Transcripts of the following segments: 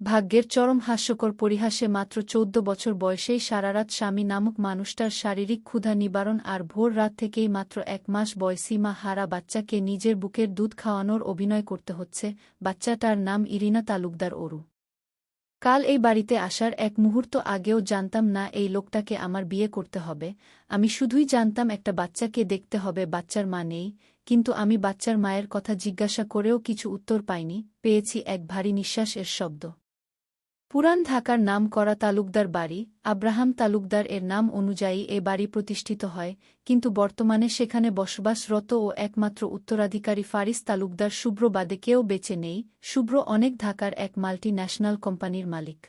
ভাগ্যের চরম হাস্যকর পরিহাসে মাত্র চৌদ্দ বছর বয়সেই সারারাত স্বামী নামক মানুষটার শারীরিক ক্ষুধা নিবারণ আর ভোর রাত থেকেই মাত্র এক মাস বয়সী মা হারা বাচ্চাকে নিজের বুকের দুধ খাওয়ানোর অভিনয় করতে হচ্ছে, বাচ্চাটার নাম ইরিনা তালুকদার অরু কাল এই বাড়িতে আসার এক মুহূর্ত আগেও জানতাম, না, এই লোকটাকে আমার বিয়ে করতে হবে। আমি শুধুই জানতাম একটা বাচ্চাকে দেখতে হবে, বাচ্চার মা নেই। কিন্তু আমি বাচ্চার মায়ের কথা জিজ্ঞাসা করেও কিছু উত্তর পাইনি, পেয়েছি এক ভারী নিঃশ্বাস এর শব্দ। পুরান ঢাকার নাম করা তালুকদার বাড়ি, আব্রাহাম তালুকদার এর নাম অনুযায়ী এ বাড়ি প্রতিষ্ঠিত হয়, কিন্তু বর্তমানে সেখানে বসবাসরত ও একমাত্র উত্তরাধিকারী ফারিস তালুকদার শুভ্র বাদে কেউ বেঁচে নেই, শুভ্র অনেক ঢাকার এক মাল্টি ন্যাশনাল কোম্পানির মালিক।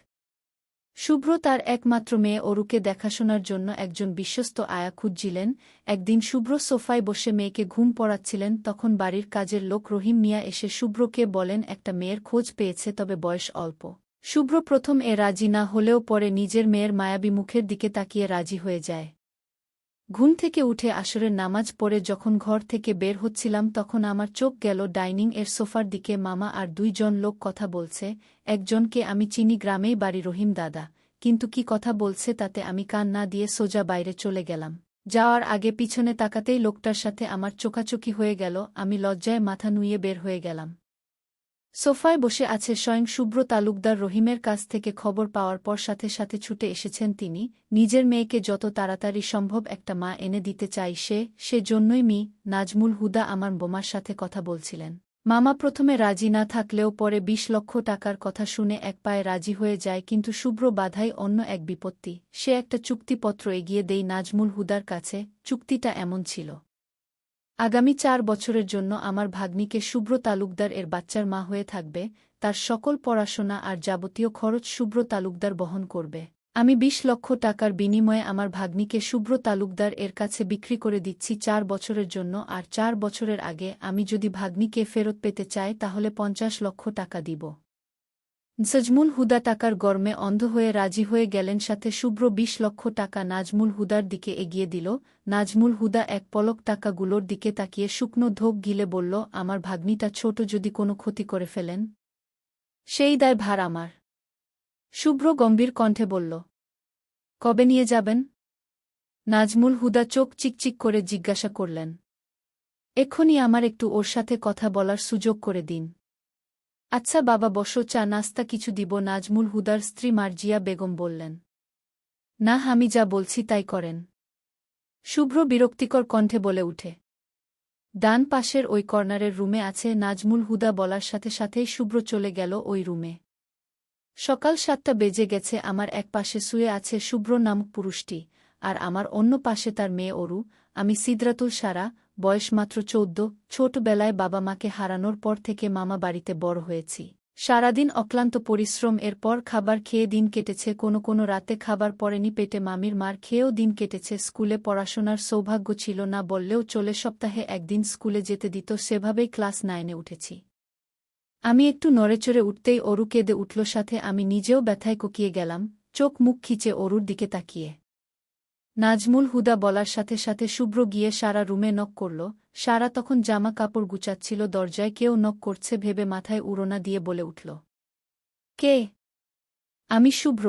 শুভ্র তার একমাত্র মেয়ে অরুকে দেখাশোনার জন্য একজন বিশ্বস্ত আয়া খুঁজছিলেন, একদিন শুভ্র সোফায় বসে মেয়েকে ঘুম পড়াচ্ছিলেন, তখন বাড়ির কাজের লোক রহিম মিয়া এসে শুভ্রকে বলেন, একটা মেয়ের খোঁজ পেয়েছে, তবে বয়স অল্প। শুভ্র প্রথম এ রাজি না হলেও পরে নিজের মেয়ের মায়াবী মুখের দিকে তাকিয়ে রাজি হয়ে যায়। ঘুম থেকে উঠে আসরের নামাজ পড়ে যখন ঘর থেকে বের হচ্ছিলাম তখন আমার চোখ গেল ডাইনিং এর সোফার দিকে মামা আর দুইজন লোক কথা বলছে, একজনকে আমি চিনি গ্রামেই বাড়ি রহিম দাদা, কিন্তু কি কথা বলছে তাতে আমি কান না দিয়ে সোজা বাইরে চলে গেলাম। যাওয়ার আগে পিছনে তাকাতেই লোকটার সাথে আমার চোকাচোকি হয়ে গেল, আমি লজ্জায় মাথা নুইয়ে বের হয়ে গেলাম। সোফায় বসে আছে স্বয়ং শুভ্র তালুকদার রহিমের কাছ থেকে খবর পাওয়ার পর সাথে সাথে ছুটে এসেছেন তিনি। নিজের মেয়েকে যত তাড়াতাড়ি সম্ভব একটা মা এনে দিতে চাই সে সে জন্যই মি, নাজমুল হুদা আমার বোমার সাথে কথা বলছিলেন। মামা প্রথমে রাজি না থাকলেও পরে ২০ লক্ষ টাকার কথা শুনে এক পায়ে রাজি হয়ে যায় কিন্তু শুভ্র বাধাই অন্য এক বিপত্তি। সে একটা চুক্তিপত্র এগিয়ে দেই নাজমুল হুদার কাছে। চুক্তিটা এমন ছিল। আগামী চার বছরের জন্য আমার ভাগ্নিকে শুভ্র তালুকদার এর বাচ্চার মা হয়ে থাকবে, তার সকল পড়াশোনা আর যাবতীয় খরচ শুভ্র তালুকদার বহন করবে। আমি ২০ লক্ষ টাকার বিনিময়ে আমার ভাগ্নিকে শুভ্র তালুকদার এর কাছে বিক্রি করে দিচ্ছি চার বছরের জন্য আর চার বছরের আগে আমি যদি ভাগ্নিকে ফেরত পেতে চাই তাহলে পঞ্চাশ লক্ষ টাকা দিব। সজমুল হুদা টাকার গর্মে অন্ধ হয়ে রাজি হয়ে গেলেন সাথে শুভ্র ২০ লক্ষ টাকা নাজমুল হুদার দিকে এগিয়ে দিল। নাজমুল হুদা এক পলক টাকাগুলোর দিকে তাকিয়ে শুকনো ধোপ গিলে বলল, আমার ভাগ্নিটা ছোট যদি কোনো ক্ষতি করে ফেলেন? সেই দায় ভার আমার। শুভ্র গম্ভীর কণ্ঠে বলল, কবে নিয়ে যাবেন? নাজমুল হুদা চোখ চিকচিক করে জিজ্ঞাসা করলেন, এক্ষুনি আমার একটু ওর সাথে কথা বলার সুযোগ করে দিন। আচ্ছা বাবা বসো, চা নাস্তা কিছু দিব। নাজমুল হুদার স্ত্রী মার্জিয়া বেগম বললেন, না, আমি যা বলছি তাই করেন। শুভ্র বিরক্তিকর কণ্ঠে বলে উঠে, ডান পাশের ওই কর্নারের রুমে আছে। নাজমুল হুদা বলার সাথে সাথেই শুভ্র চলে গেল ওই রুমে। সকাল সাতটা বেজে গেছে, আমার এক পাশে শুয়ে আছে শুভ্র নামক পুরুষটি, আর আমার অন্য পাশে তার মেয়ে অরু। আমি সিদ্রাতুল সারা বয়স মাত্র চৌদ্দ, ছোটবেলায় বাবা মাকে হারানোর পর থেকে মামা বাড়িতে বড় হয়েছি। সারাদিন অক্লান্ত পরিশ্রম, এরপর খাবার খেয়ে দিন কেটেছে, কোনো কোনো রাতে খাবার পরেনি পেটে মামির মার খেয়েও দিন কেটেছে, স্কুলে পড়াশোনার সৌভাগ্য ছিল না বললেও চলে সপ্তাহে একদিন স্কুলে যেতে দিত, সেভাবেই ক্লাস নাইনে উঠেছি। আমি একটু নড়েচড়ে উঠতেই অরু কেঁদে উঠল সাথে, আমি নিজেও ব্যথায় ককিয়ে গেলাম, চোখ মুখ খিচে অরুর দিকে তাকিয়ে। নাজমুল হুদা বলার সাথে সাথে শুভ্র গিয়ে সারা রুমে নক করল। সারা তখন জামা কাপড় গুচাচ্ছিল দরজায়, কেউ নক করছে ভেবে মাথায় উড়োনা দিয়ে বলে উঠল, কে? আমি শুভ্র।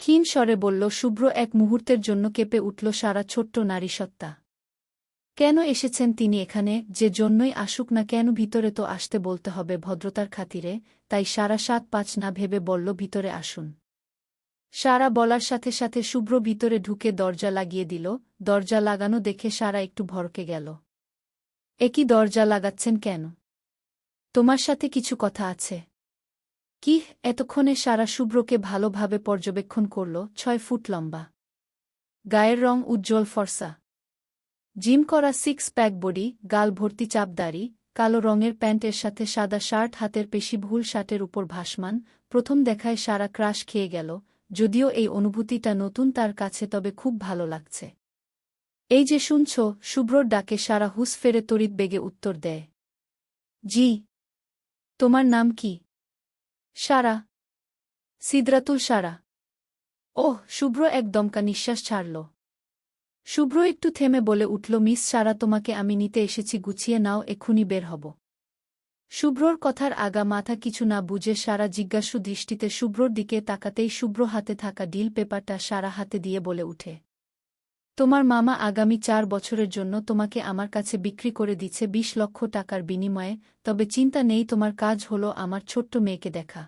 ক্ষীণ স্বরে বলল, শুভ্র এক মুহূর্তের জন্য কেঁপে উঠল সারা ছোট্ট নারীসত্তা কেন এসেছেন তিনি এখানে? যে জন্যই আসুক না কেন ভিতরে তো আসতে বলতে হবে ভদ্রতার খাতিরে। তাই সারা সাত পাঁচ না ভেবে বলল, ভিতরে আসুন। সারা বলার সাথে সাথে শুভ্র ভিতরে ঢুকে দরজা লাগিয়ে দিল, দরজা লাগানো দেখে সারা একটু ভরকে গেল। একই দরজা লাগাচ্ছেন কেন? তোমার সাথে কিছু কথা আছে। কি এতক্ষণে সারা শুভ্রকে ভালোভাবে পর্যবেক্ষণ করল, ছয় ফুট লম্বা। গায়ের রং উজ্জ্বল ফর্সা। জিম করা সিক্স প্যাক বডি গাল ভর্তি চাপদারি কালো রঙের প্যান্টের সাথে সাদা শার্ট, হাতের পেশি ভুল শার্টের উপর ভাসমান, প্রথম দেখায় সারা ক্রাশ খেয়ে গেল যদিও এই অনুভূতিটা নতুন তার কাছে তবে খুব ভালো লাগছে। এই যে শুনছ শুভ্রর ডাকে সারা হুস ফেরে তড়িৎ বেগে উত্তর দেয়। জি। তোমার নাম কি? সারা। সিদ্রাতুল সারা। ওহ শুভ্র এক দমকা নিঃশ্বাস ছাড়ল। শুভ্র একটু থেমে বলে উঠল, মিস সারা, তোমাকে আমি নিতে এসেছি, গুছিয়ে নাও এক্ষুনি বের হব। শুভ্রর কথার আগা মাথা কিছু না বুঝে সারা জিজ্ঞাসু দৃষ্টিতে শুভ্রর দিকে তাকাতেই শুভ্র হাতে থাকা ডিল পেপারটা সারা হাতে দিয়ে বলে উঠে, তোমার মামা আগামী চার বছরের জন্য তোমাকে আমার কাছে বিক্রি করে দিচ্ছে বিশ লক্ষ টাকার বিনিময়ে, তবে চিন্তা নেই তোমার কাজ হলো আমার ছোট্ট মেয়েকে দেখা।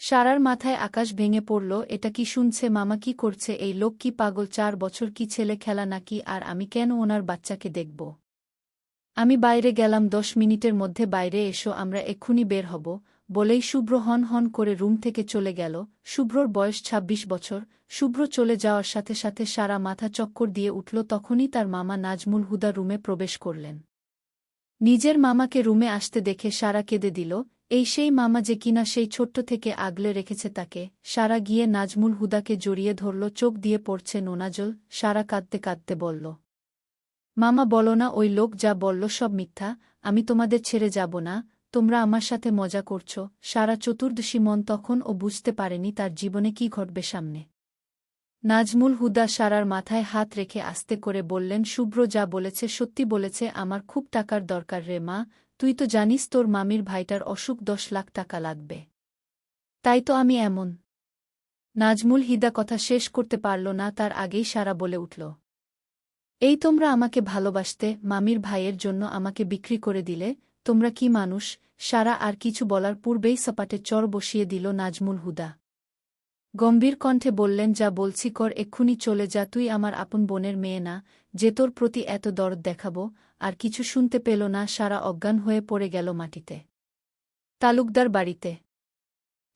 সারার মাথায় আকাশ ভেঙে পড়ল, এটা কি শুনছে মামা কি করছে? এই লোক কি পাগল? চার বছর কি ছেলে খেলা নাকি? আর আমি কেন ওনার বাচ্চাকে দেখব? আমি বাইরে গেলাম, দশ মিনিটের মধ্যে বাইরে এসো, আমরা এক্ষুনি বের হব, বলেই শুভ্র হন হন করে রুম থেকে চলে গেল। শুভ্রর বয়স ২৬ বছর, শুভ্র চলে যাওয়ার সাথে সাথে সারা মাথা চক্কর দিয়ে উঠল, তখনই তার মামা নাজমুল হুদা রুমে প্রবেশ করলেন। নিজের মামাকে রুমে আসতে দেখে সারা কেঁদে দিল, এই সেই মামা যে কিনা সেই ছোট্ট থেকে আগলে রেখেছে তাকে। সারা গিয়ে নাজমুল হুদাকে জড়িয়ে ধরল, চোখ দিয়ে পড়ছে নোনাজল, সারা কাঁদতে কাঁদতে বলল মামা বলো না, ওই লোক যা বলল সব মিথ্যা, আমি তোমাদের ছেড়ে যাব না, তোমরা আমার সাথে মজা করছ, সারা চতুর্দশী মন তখন ও বুঝতে পারেনি তার জীবনে কি ঘটবে সামনে। নাজমুল হুদা সারার মাথায় হাত রেখে আস্তে করে বললেন শুভ্র যা বলেছে সত্যি বলেছে, আমার খুব টাকার দরকার রে মা, তুই তো জানিস তোর মামির ভাইটার অসুখ দশ লাখ টাকা লাগবে। তাই তো আমি এমন। নাজমুল হিদা কথা শেষ করতে পারল না, তার আগেই সারা বলে উঠল। এই তোমরা আমাকে ভালোবাসতে, মামির ভাইয়ের জন্য আমাকে বিক্রি করে দিলে, তোমরা কি মানুষ? সারা আর কিছু বলার পূর্বেই সপাটে চর বসিয়ে দিল নাজমুল হুদা। গম্ভীর কণ্ঠে বললেন, যা বলছি কর, এক্ষুনি চলে যা, তুই আমার আপন বোনের মেয়ে না, যে তোর প্রতি এত দরদ দেখাব, আর কিছু শুনতে পেল না, সারা অজ্ঞান হয়ে পড়ে গেল মাটিতে। তালুকদার বাড়িতে।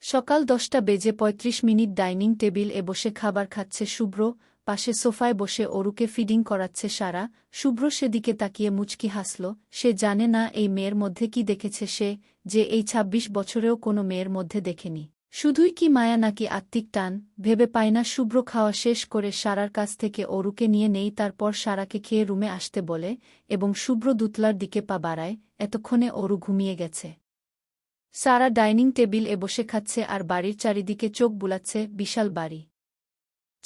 সকাল দশটা বেজে ৩৫ মিনিট ডাইনিং টেবিল এ বসে খাবার খাচ্ছে শুভ্র পাশে সোফায় বসে অরুকে ফিডিং করাচ্ছে সারা, শুভ্র সেদিকে তাকিয়ে মুচকি হাসল, সে জানে না এই মেয়ের মধ্যে কি দেখেছে সে, যে এই ২৬ বছরেও কোনো মেয়ের মধ্যে দেখেনি। শুধুই কি মায়া নাকি আত্মিক টান, ভেবে পায় না শুভ্র খাওয়া শেষ করে সারার কাছ থেকে অরুকে নিয়ে নেই, তারপর সারাকে খেয়ে রুমে আসতে বলে এবং শুভ্র দুতলার দিকে পা বাড়ায়, এতক্ষণে অরু ঘুমিয়ে গেছে। সারা ডাইনিং টেবিল এ বসে খাচ্ছে আর বাড়ির চারিদিকে চোখ বুলাচ্ছে বিশাল বাড়ি।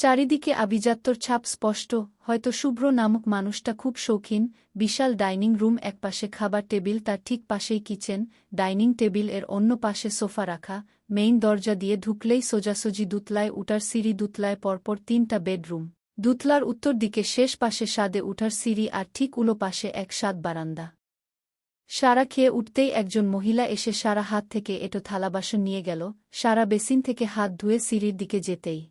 চারিদিকে আভিজাত্যর ছাপ স্পষ্ট, হয়তো শুভ্র নামক মানুষটা খুব শৌখিন, বিশাল ডাইনিং রুম একপাশে খাবার টেবিল, তার ঠিক পাশেই কিচেন, ডাইনিং টেবিলের অন্য পাশে সোফা রাখা, মেইন দরজা দিয়ে ঢুকলেই সোজাসুজি দুতলায় উঠার সিঁড়ি দুতলায় পরপর তিনটা বেডরুম। দুতলার উত্তর দিকে শেষ পাশে সাদে উঠার সিঁড়ি আর ঠিক উলো পাশে এক সাদ বারান্দা। সারা খেয়ে উঠতেই একজন মহিলা এসে সারা হাত থেকে এটো থালাবাসন নিয়ে গেল, সারা বেসিন থেকে হাত ধুয়ে সিঁড়ির দিকে যেতেই।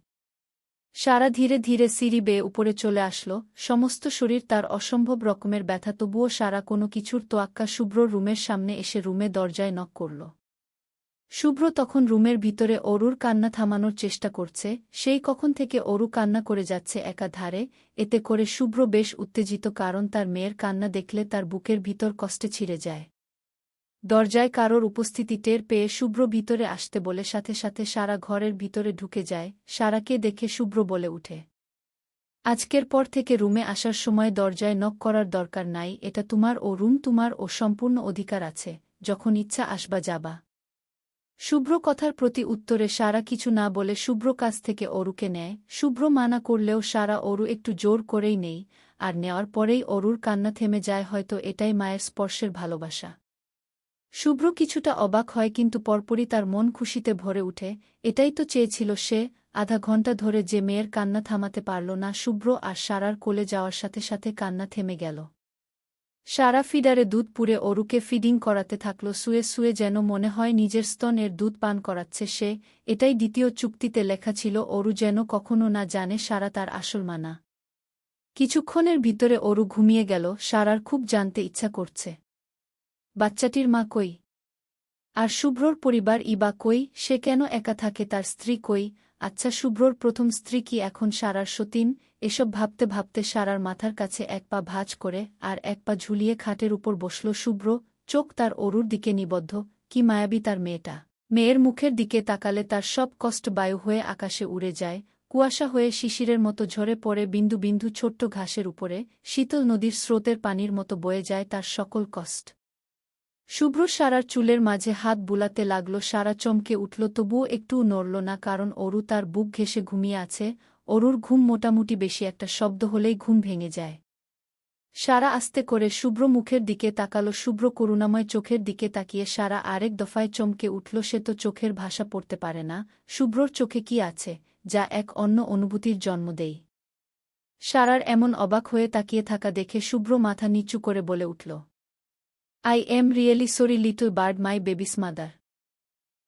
সারা ধীরে ধীরে সিঁড়ি বেয়ে উপরে চলে আসলো, সমস্ত শরীর তার অসম্ভব রকমের ব্যথা, তবুও সারা কোনো কিছুর তোয়াক্কা শুভ্র রুমের সামনে এসে রুমে দরজায় নক করল। শুভ্র তখন রুমের ভিতরে অরুর কান্না থামানোর চেষ্টা করছে, সেই কখন থেকে অরু কান্না করে যাচ্ছে একা ধারে এতে করে শুভ্র বেশ উত্তেজিত কারণ তার মেয়ের কান্না দেখলে তার বুকের ভিতর কষ্টে ছিঁড়ে যায়। দরজায় কারোর উপস্থিতি টের পেয়ে শুভ্র ভিতরে আসতে বলে সাথে সাথে সারা ঘরের ভিতরে ঢুকে যায়, সারাকে দেখে শুভ্র বলে উঠে। আজকের পর থেকে রুমে আসার সময় দরজায় নক করার দরকার নাই, এটা তোমার ও রুম তোমার ও সম্পূর্ণ অধিকার আছে, যখন ইচ্ছা আসবা যাবা। শুভ্র কথার প্রতি উত্তরে সারা কিছু না বলে শুভ্র কাছ থেকে অরুকে নেয়, শুভ্র মানা করলেও সারা অরু একটু জোর করেই নেই, আর নেওয়ার পরেই অরুর কান্না থেমে যায়, হয়তো এটাই মায়ের স্পর্শের ভালোবাসা। শুভ্র কিছুটা অবাক হয় কিন্তু পরপরই তার মন খুশিতে ভরে উঠে, এটাই তো চেয়েছিল সে, আধা ঘণ্টা ধরে যে মেয়ের কান্না থামাতে পারল না, শুভ্র আর সারার কোলে যাওয়ার সাথে সাথে কান্না থেমে গেল। সারা ফিডারে দুধ পুরে অরুকে ফিডিং করাতে থাকল, শুয়ে শুয়ে যেন মনে হয় নিজের স্তনের দুধ পান করাচ্ছে সে, এটাই দ্বিতীয় চুক্তিতে লেখা ছিল, অরু যেন কখনো না জানে সারা তার আসল মানা। কিছুক্ষণের ভিতরে অরু ঘুমিয়ে গেল, সারার খুব জানতে ইচ্ছা করছে। বাচ্চাটির মা কই? আর শুভ্রর পরিবার ইবা কই? সে কেন একা থাকে? তার স্ত্রী কই? আচ্ছা শুভ্রর প্রথম স্ত্রী কি এখন সারার সতীন? এসব ভাবতে ভাবতে সারার মাথার কাছে এক পা ভাজ করে আর এক পা ঝুলিয়ে খাটের উপর বসল শুভ্র। চোখ তার অরুর দিকে নিবদ্ধ। কি মায়াবী তার মেয়েটা। মেয়ের মুখের দিকে তাকালে তার সব কষ্ট বায়ু হয়ে আকাশে উড়ে যায়। কুয়াশা হয়ে শিশিরের মতো ঝরে পড়ে বিন্দু বিন্দু ছোট্ট ঘাসের উপরে। শীতল নদীর স্রোতের পানির মতো বয়ে যায় তার সকল কষ্ট। শুভ্র সারার চুলের মাঝে হাত বুলাতে লাগল, সারা চমকে উঠল, তবুও একটুও নড়ল না, কারণ অরু তার বুক ঘেসে ঘুমিয়ে আছে। অরুর ঘুম মোটামুটি বেশি, একটা শব্দ হলেই ঘুম ভেঙে যায়। সারা আস্তে করে শুভ্র মুখের দিকে তাকালো, শুভ্র করুণাময় চোখের দিকে তাকিয়ে সারা আরেক দফায় চমকে উঠল, সে তো চোখের ভাষা পড়তে পারে না। শুভ্রর চোখে কি আছে, যা এক অন্য অনুভূতির জন্ম দেয়? সারার এমন অবাক হয়ে তাকিয়ে থাকা দেখে শুভ্র মাথা নিচু করে বলে উঠল I am really sorry little bird my baby's mother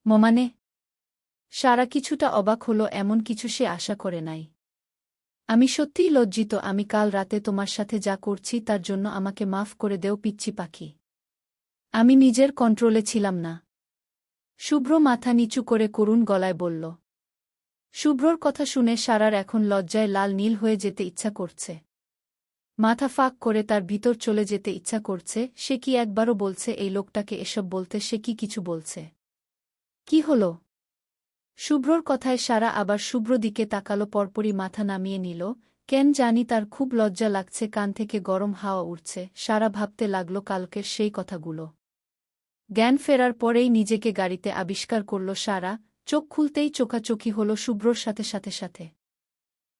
মমানে, সারা কিছুটা অবাক হল, এমন কিছু সে আশা করে নাই। আমি সত্যিই লজ্জিত, আমি কাল রাতে তোমার সাথে যা করছি তার জন্য আমাকে মাফ করে দেও পিচ্ছি পাখি। আমি নিজের কন্ট্রোলে ছিলাম না। শুভ্র মাথা নিচু করে করুণ গলায় বলল, শুভ্রর কথা শুনে সারার এখন লজ্জায় লাল নীল হয়ে যেতে ইচ্ছা করছে। মাথা ফাঁক করে তার ভিতর চলে যেতে ইচ্ছা করছে, সে কি একবারও বলছে এই লোকটাকে এসব বলতে, সে কি কিছু বলছে? কি হল? শুভ্রর কথায় সারা আবার শুভ্র দিকে তাকালো, পরপরই মাথা নামিয়ে নিল। কেন জানি তার খুব লজ্জা লাগছে, কান থেকে গরম হাওয়া উঠছে, সারা ভাবতে লাগল কালকের সেই কথাগুলো। জ্ঞান ফেরার পরেই নিজেকে গাড়িতে আবিষ্কার করল সারা, চোখ খুলতেই চোখাচোখি হল শুভ্রর সাথে সাথে সাথে।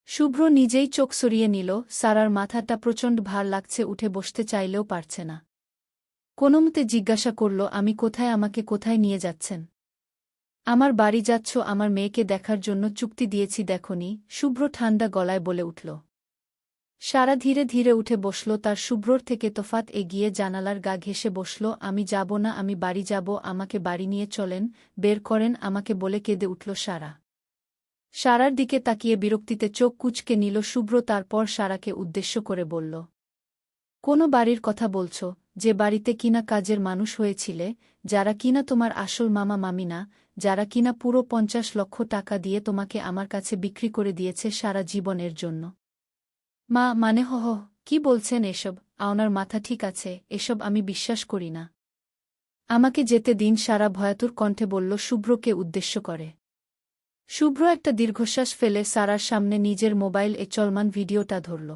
শুভ্র নিজেই চোখ সরিয়ে নিল, সারার মাথাটা প্রচণ্ড ভার লাগছে, উঠে বসতে চাইলেও পারছে না। কোনোমতে জিজ্ঞাসা করল, আমি কোথায়, আমাকে কোথায় নিয়ে যাচ্ছেন? আমার বাড়ি যাচ্ছ, আমার মেয়েকে দেখার জন্য চুক্তি দিয়েছি, দেখনি, শুভ্র ঠান্ডা গলায় বলে উঠল। সারা ধীরে ধীরে উঠে বসল, তার শুভ্রর থেকে তোফাত এগিয়ে জানালার গা ঘেসে বসল, আমি যাব না, আমি বাড়ি যাব, আমাকে বাড়ি নিয়ে চলেন, বের করেন, আমাকে বলে কেঁদে উঠল সারা। সারার দিকে তাকিয়ে বিরক্তিতে চোখ কুচকে নিল শুভ্র, তারপর সারাকে উদ্দেশ্য করে বলল, কোনো বাড়ির কথা বলছ? যে বাড়িতে কিনা কাজের মানুষ হয়েছিলে, যারা কিনা তোমার আসল মামা মামি না যারা কিনা পুরো পঞ্চাশ লক্ষ টাকা দিয়ে তোমাকে আমার কাছে বিক্রি করে দিয়েছে সারা জীবনের জন্য। মা মানে হহ কি বলছেন এসব? আওনার মাথা ঠিক আছে, এসব আমি বিশ্বাস করি না। আমাকে যেতে দিন, সারা ভয়াতুর কণ্ঠে বলল, শুভ্রকে উদ্দেশ্য করে। শুভ্র একটা দীর্ঘশ্বাস ফেলে সারার সামনে নিজের মোবাইল এ চলমান ভিডিওটা ধরল।